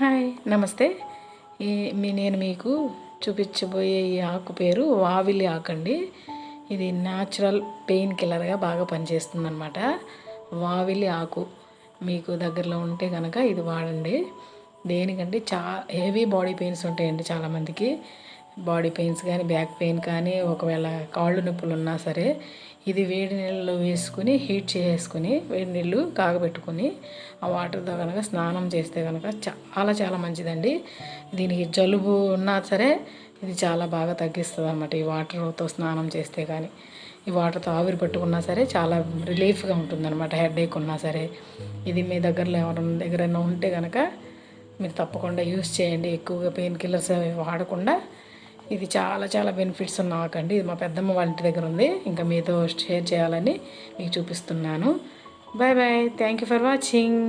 Hi. నమస్తే. ఈ మీ నేను మీకు చూపించబోయే ఈ ఆకు పేరు వావిలి ఆకు అండి. ఇది న్యాచురల్ పెయిన్ కిల్లర్గా బాగా పనిచేస్తుంది అనమాట వావిలి ఆకు మీకు దగ్గరలో ఉంటే కనుక ఇది వాడండి. దేనికంటే చా హెవీ బాడీ పెయిన్స్ ఉంటాయండి చాలామందికి. బాడీ పెయిన్స్ కానీ బ్యాక్ పెయిన్ కానీ ఒకవేళ కాళ్ళు నొప్పులు ఉన్నా సరే ఇది వేడి నీళ్ళలో వేసుకుని హీట్ చేసుకుని వేడి నీళ్ళు కాగబెట్టుకుని ఆ వాటర్తో కనుక స్నానం చేస్తే కనుక చాలా చాలా మంచిదండి. దీనికి జలుబు ఉన్నా సరే ఇది చాలా బాగా తగ్గిస్తుంది అన్నమాట ఈ వాటర్తో స్నానం చేస్తే కానీ ఈ వాటర్తో ఆవిరి పట్టుకున్నా సరే చాలా రిలీఫ్గా ఉంటుందన్నమాట. హెడ్ ఉన్నా సరే. ఇది మీ దగ్గరలో ఎవరైనా దగ్గరైనా ఉంటే కనుక మీరు తప్పకుండా యూస్ చేయండి. ఎక్కువగా పెయిన్ కిల్లర్స్ అవి వాడకుండా ఇది చాలా చాలా బెనిఫిట్స్ నాకండి. ఇది మా పెద్దమ్మ వాళ్ళ ఇంటి దగ్గర ఉంది. ఇంకా మీతో షేర్ చేయాలని మీకు చూపిస్తున్నాను. Bye bye thank you for watching